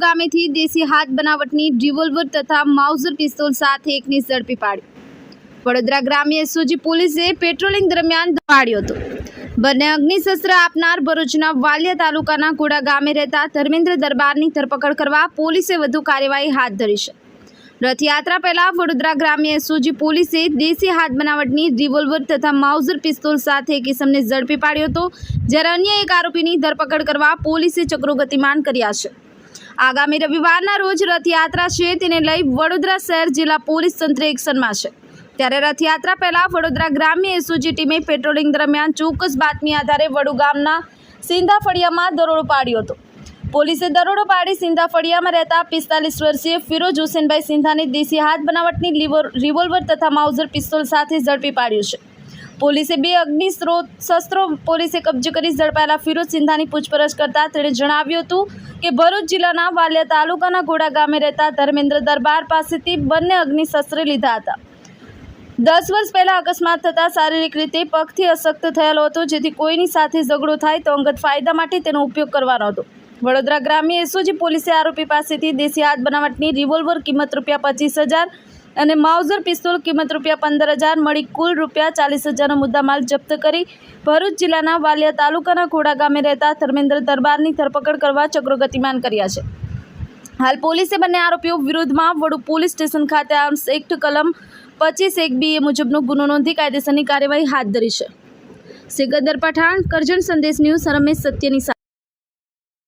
ગામેથી દેશી હાથ બનાવટની રિવોલ્વર તથા માઉઝર પિસ્તોલ સાથે એકની ઝડપી પાડી. વડોદરા ગ્રામ્ય એસઓજી પોલીસે પેટ્રોલિંગ દરમિયાન પાડ્યો હતો. બંને અગ્નિશસ્ત્ર આપનાર ભરૂચના વાલિયા તાલુકાના કુડા ગામે રહેતા ધર્મેન્દ્ર દરબારની ધરપકડ કરવા પોલીસે વધુ કાર્યવાહી હાથ ધરી છે. રથયાત્રા પહેલા વડોદરા ગ્રામ્ય એસઓજી પોલીસે દેશી હાથ બનાવટની રિવોલ્વર તથા માઉઝર પિસ્તોલ સાથે એક ઇસમને ઝડપી પાડ્યો હતો, જ્યારે અન્ય એક આરોપીની ધરપકડ કરવા પોલીસે ચક્રો ગતિમાન કર્યા છે. આગામી રવિવારના રોજ રથયાત્રા છે, તેને લઈ વડોદરા શહેર જિલ્લા પોલીસ તંત્ર એક્શનમાં છે. ત્યારે રથયાત્રા પહેલા વડોદરા ગ્રામ્ય એસઓજી ટીમે પેટ્રોલિંગ દરમિયાન ચોક્કસ બાતમી આધારે વડુ ગામના સિંધા ફળિયામાં દરોડો પાડ્યો હતો. પોલીસે દરોડો પાડી સિંધા ફળિયામાં રહેતા પિસ્તાલીસ વર્ષીય ફિરોજ હુસેનભાઈ સિંધાની દેશી હાથ બનાવટની રિવોલ્વર તથા માઉઝર પિસ્તોલ સાથે ઝડપી પાડ્યું છે. પોલીસે બે અગ્નિ સ્ત્રોત શસ્ત્રો પોલીસે કબજે કરી ઝડપાયેલા ફિરોજ સિંધાની પૂછપરછ કરતા તેણે જણાવ્યું હતું કે ભરૂચ જિલ્લાના વાલિયા તાલુકાના ઘોડા ગામે રહેતા ધર્મેન્દ્ર દરબાર પાસેથી બંને અગ્નિ શસ્ત્ર લીધા હતા. દસ વર્ષ પહેલા અકસ્માત થતાં શારીરિક રીતે પગથી અશક્ત થયેલો હતો, જેથી કોઈની સાથે ઝઘડો થાય તો અંગત ફાયદા માટે તેનો ઉપયોગ કરવાનો હતો. વડોદરા ગ્રામ્ય એસઓજી પોલીસે આરોપી પાસેથી દેશી હાથ બનાવટની રિવોલ્વર કિંમત રૂપિયા પચીસ હજાર અને માઉઝર પિસ્તોલ કિંમત રૂપિયા પંદર હજાર મળી કુલ રૂપિયા ચાલીસ હજારનો મુદ્દામાલ જપ્ત કરી. ભરૂચ જિલ્લાના વાલિયા તાલુકાના ખોડા ગામે રહેતા ધર્મેન્દ્ર દરબારની ધરપકડ કરવા ચક્રો ગતિમાન કર્યા છે. હાલ પોલીસે બંને આરોપીઓ વિરુદ્ધમાં વડુ પોલીસ સ્ટેશન ખાતે આર્મ્સ એક્ટ કલમ પચીસ એક બી એ મુજબનો ગુનો નોંધી કાયદેસરની કાર્યવાહી હાથ ધરી છે. સિકંદર પઠાણ, કરજણ સંદેશ ન્યૂઝ રમેશ સત્યની